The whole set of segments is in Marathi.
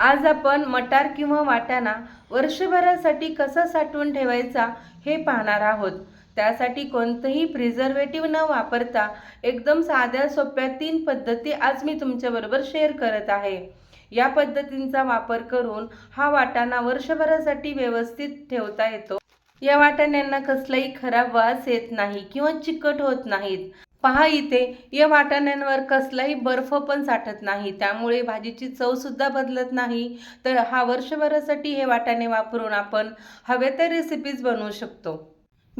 आज आपण मटार किंवा वाटाणा वर्षभरासाठी कसा साठवून ठेवायचा हे पाहणार आहोत. त्यासाठी कोणतंही प्रिझर्वेटिव्ह न वापरता एकदम साध्या सोप्या तीन पद्धती आज मी तुमच्याबरोबर शेअर करत आहे. या पद्धतींचा वापर करून हा वाटाणा वर्षभरासाठी व्यवस्थित ठेवता येतो. या वाटाण्यांना कसलाही खराब वास येत नाही किंवा चिकट होत नाहीत. पहा इथे या वाटाण्यांवर कसलाही बर्फ पण साठत नाही त्यामुळे भाजीची चवसुद्धा बदलत नाही. तर हा वर्षभरासाठी हे वाटाणे वापरून आपण हवे त्या रेसिपीज बनवू शकतो.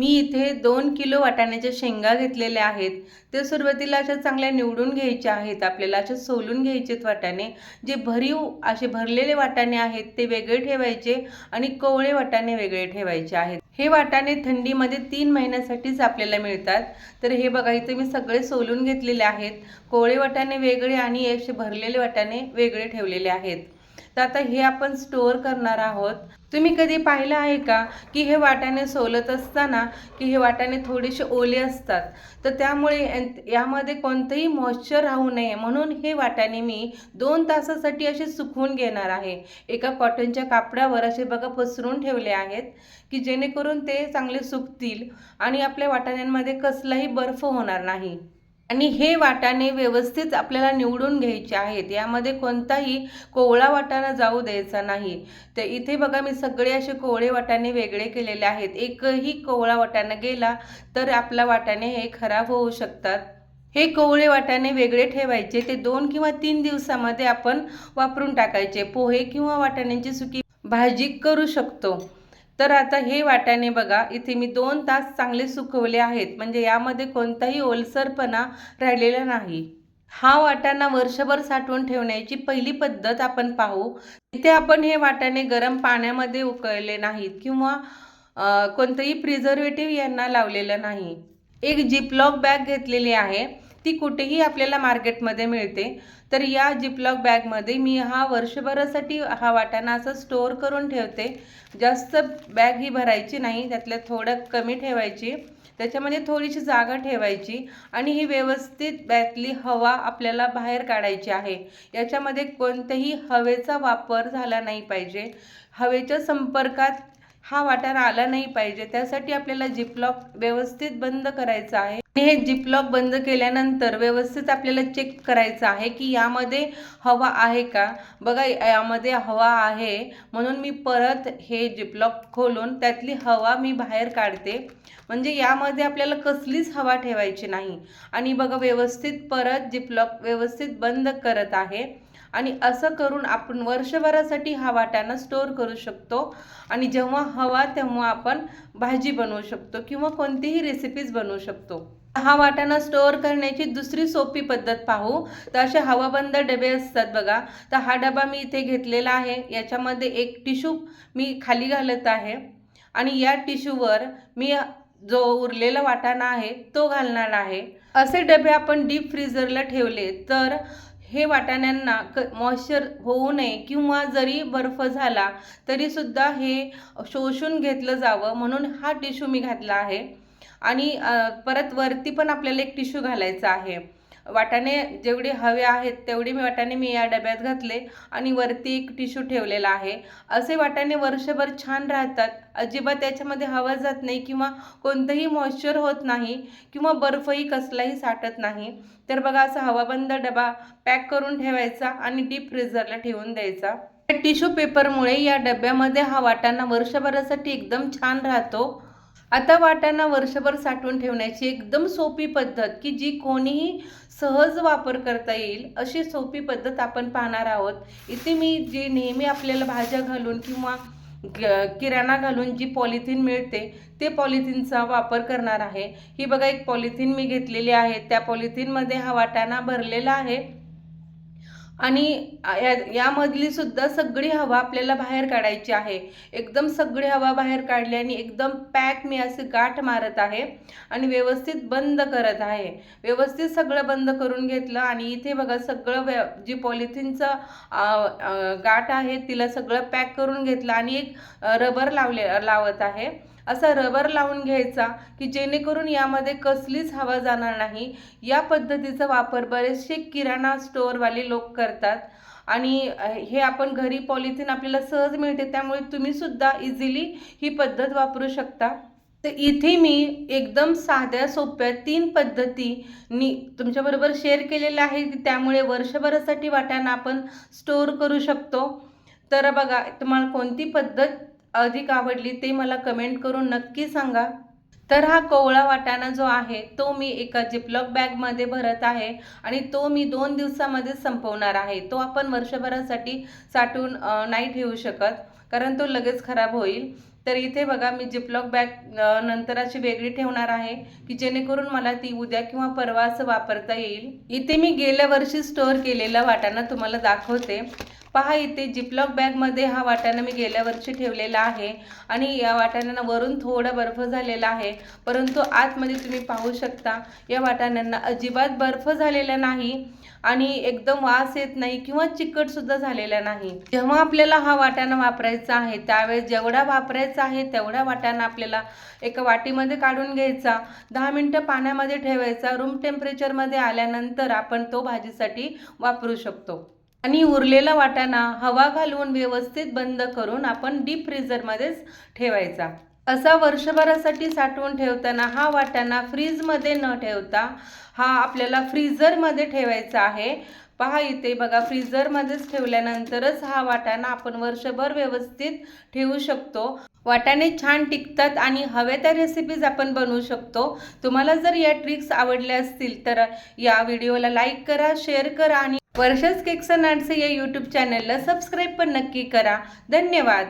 मी इथे दोन किलो वाटाण्याच्या शेंगा घेतलेल्या आहेत. ते सुरुवातीला अशा चांगल्या निवडून घ्यायच्या आहेत. आपल्याला अशा सोलून घ्यायचेत वाटाणे. जे भरीव असे भरलेले वाटाणे आहेत ते वेगळे ठेवायचे आणि कोवळे वाटाणे वेगळे ठेवायचे आहेत. हे वाटाणे थंडीमध्ये तीन महिन्यासाठीच आपल्याला मिळतात. तर हे बघा इथे मी सगळे सोलून घेतलेले आहेत. कोवळे वाटाणे वेगळे आणि असे भरलेले वाटाणे वेगळे ठेवलेले आहेत. तर आता हे आपण स्टोअर करणार आहोत. तुम्ही कधी पाहिलं आहे का की हे वाटाणे सोलत असताना की हे वाटाणे थोडेसे ओले असतात? तर त्यामुळे यामध्ये कोणतंही मॉइश्चर राहू नये. म्हणून हे वाटाणे मी दोन तासासाठी असे सुकवून घेणार आहे. एका कॉटनच्या कापडावर असे बघा पसरून ठेवले आहेत की जेणेकरून ते चांगले सुकतील आणि आपल्या वाटाण्यांमध्ये कसलाही बर्फ होणार नाही. आणि हे वाटाणे व्यवस्थित आपल्याला निवडून घ्यायचे आहेत. यामध्ये कोणताही कोवळा वाटाणा जाऊ द्यायचा नाही. तर इथे बघा मी सगळे असे कोवळे वाटाणे वेगळे केलेले आहेत. एकही कोवळा वाटाणा गेला तर आपला वाटाणे हे खराब होऊ शकतात. हे कोवळे वाटाणे वेगळे ठेवायचे. ते दोन किंवा तीन दिवसामध्ये आपण वापरून टाकायचे. पोहे किंवा वाटाण्यांची सुकी भाजी करू शकतो. तर आता हे वाटाणे बघा इथे मी दोन तास चांगले सुकवले आहेत. म्हणजे यामध्ये कोणताही ओलसरपणा राहिलेला नाही. हा वाटाणा वर्षभर साठवून ठेवण्याची पहिली पद्धत आपण पाहू. इथे आपण हे वाटाणे गरम पाण्यामध्ये उकळले नाहीत किंवा कोणतंही प्रिझर्वेटिव्ह यांना लावलेलं नाही. एक जिपलॉक बॅग घेतलेली आहे. ती कुठेही आपल्याला मार्केटमध्ये मिळते. तर या जिपलॉक बॅगमध्ये मी हा वर्षभरासाठी हा वाटाणा असं स्टोअर करून ठेवते. जास्त बॅग ही भरायची नाही. त्यातल्या थोडं कमी ठेवायची. त्याच्यामध्ये थोडीशी जागा ठेवायची. आणि ही व्यवस्थित बॅगली हवा आपल्याला बाहेर काढायची आहे. याच्यामध्ये कोणत्याही हवेचा वापर झाला नाही पाहिजे. हवेच्या संपर्कात हा वाटारा आला नाही पाहिजे. त्यासाठी आपल्याला जिपलॉक व्यवस्थित बंद करायचा आहे. आणि हे जिपलॉक बंद केल्यानंतर व्यवस्थित आपल्याला चेक करायचं आहे की यामध्ये हवा आहे का? बघा यामध्ये हवा आहे. म्हणून मी परत हे जिपलॉक खोलून त्यातली हवा मी बाहेर काढते. म्हणजे यामध्ये आपल्याला कसलीच हवा ठेवायची नाही. आणि बघा व्यवस्थित परत जिपलॉक व्यवस्थित बंद करत आहे. आणि असं करून आपण वर्षभरासाठी हा वाटाणा स्टोअर करू शकतो. आणि जेव्हा हवा तेव्हा आपण भाजी बनवू शकतो किंवा कोणतीही रेसिपीज बनवू शकतो. हा वाटाणा स्टोअर करण्याची दुसरी सोपी पद्धत पाहू. तर असे हवाबंद डबे असतात बघा. तर हा डबा मी इथे घेतलेला आहे. याच्यामध्ये एक टिशू मी खाली घालत आहे. आणि या टिशूवर मी जो उरलेला वाटाणा आहे तो घालणार आहे. असे डबे आपण डीप फ्रीझरला ठेवले तर हे वाटाण्यांना क मॉइश्चर होऊ नये किंवा जरी बर्फ झाला तरीसुद्धा हे शोषून घेतलं जावं म्हणून हा टिश्यू मी घातला आहे. आणि परत वरती पण आपल्याला एक टिश्यू घालायचा आहे. वाटाणे जेवढे हवे आहेत तेवढे मी वाटाणे मी या डब्यात घातले आणि वरती एक टिश्यू ठेवलेला आहे. असे वाटाणे वर्षभर छान राहतात. अजिबात त्याच्यामध्ये हवा जात नाही किंवा कोणतंही मॉइश्चर होत नाही किंवा बर्फही कसलाही साठत नाही. तर बघा असा हवाबंद डबा पॅक करून ठेवायचा आणि डीप फ्रीझरला ठेवून द्यायचा. टिश्यू पेपरमुळे या डब्यामध्ये हा वाटाणा वर्षभरासाठी एकदम छान राहतो. आता वाटाणा वर्षभर साठवून ठेवण्याची एकदम सोपी पद्धत की जी कोणीही सहज वापर करता येईल अशी सोपी पद्धत आपण पाहणार आहोत. इथे मी जी नेहमी आपल्याला भाज्या घालून किंवा किराणा घालून जी पॉलिथिन मिळते ते पॉलिथिनचा वापर करणार आहे. ही बघा एक पॉलिथिन मी घेतलेली आहे. त्या पॉलिथिनमध्ये हा वाटाणा भरलेला आहे. आणि या यामधली सुद्धा सगळी हवा आपल्याला बाहेर काढायची आहे. एकदम सगळी हवा बाहेर काढली आणि एकदम पॅक मी असे गाठ मारत आहे आणि व्यवस्थित बंद करत आहे. व्यवस्थित सगळं बंद करून घेतलं आणि इथे बघा सगळं व्य जी पॉलिथिनचं गाठ आहे तिला सगळं पॅक करून घेतलं आणि एक रबर लावले लावत आहे. असा रबर लावून घ्यायचा की जेणेकरून यामध्ये कसलीच हवा जाणार नाही. या पद्धतीचा वापर बरेचसे किराणा स्टोअरवाले लोक करतात. आणि हे आपण घरी पॉलिथिन आपल्याला सहज मिळते त्यामुळे तुम्हीसुद्धा इझिली ही पद्धत वापरू शकता. तर इथे मी एकदम साध्या सोप्या तीन पद्धती नी तुमच्याबरोबर शेअर केलेल्या आहे की त्यामुळे वर्षभरासाठी वाट्यांना आपण स्टोअर करू शकतो. तर बघा तुम्हाला कोणती पद्धत अधिक आवडली ते मला कमेंट करून नक्की सांगा. तर हा कोवळा वाटाणा जो आहे तो मी एका जिपलॉक बॅगमध्ये भरत आहे आणि तो मी दोन दिवसामध्ये संपवणार आहे. तो आपण वर्षभरासाठी साठवून नाही ठेवू शकत कारण तो लगेच खराब होईल. तर इथे बघा मी जिपलॉक बॅग नंतर अशी वेगळी ठेवणार आहे की जेणेकरून मला ती उद्या किंवा परवा असं वापरता येईल. इथे मी गेल्या वर्षी स्टोअर केलेला वाटाणा तुम्हाला दाखवते. पहा इथे जिपलॉक बॅगमध्ये हा वाटाणा मी गेल्या वर्षी ठेवलेला आहे आणि या वाटाण्यांना वरून थोडा बर्फ झालेला आहे. परंतु आतमध्ये तुम्ही पाहू शकता या वाटाण्यांना अजिबात बर्फ झालेला नाही आणि एकदम वास येत नाही किंवा चिकटसुद्धा झालेला नाही. जेव्हा आपल्याला हा वाटाणा वापरायचा आहे त्यावेळेस जेवढा वापरायचा आहे तेवढा वाटाणा आपल्याला एका वाटीमध्ये काढून घ्यायचा दहा मिनटं पाण्यामध्ये ठेवायचा रूम टेम्परेचरमध्ये आल्यानंतर आपण तो भाजीसाठी वापरू शकतो. आणि उरलेला वाटाणा हवा घालून व्यवस्थित बंद करून आपण डीप फ्रीझरमध्येच ठेवायचा. असा वर्षभरासाठी साठवून ठेवताना हा वाटाणा फ्रीजमध्ये न ठेवता हा आपल्याला फ्रीझरमध्ये ठेवायचा आहे. पहा इथे बघा फ्रीझरमध्येच ठेवल्यानंतरच हा वाटाणा आपण वर्षभर व्यवस्थित ठेवू शकतो. वाटाणे छान टिकतात आणि हव्या त्या रेसिपीज आपण बनवू शकतो. तुम्हाला जर या ट्रिक्स आवडल्या असतील तर या व्हिडिओला लाईक करा शेअर करा आणि वर्षाच केक्स अँड या यूट्यूब चॅनलला सबस्क्राईब पण नक्की करा. धन्यवाद.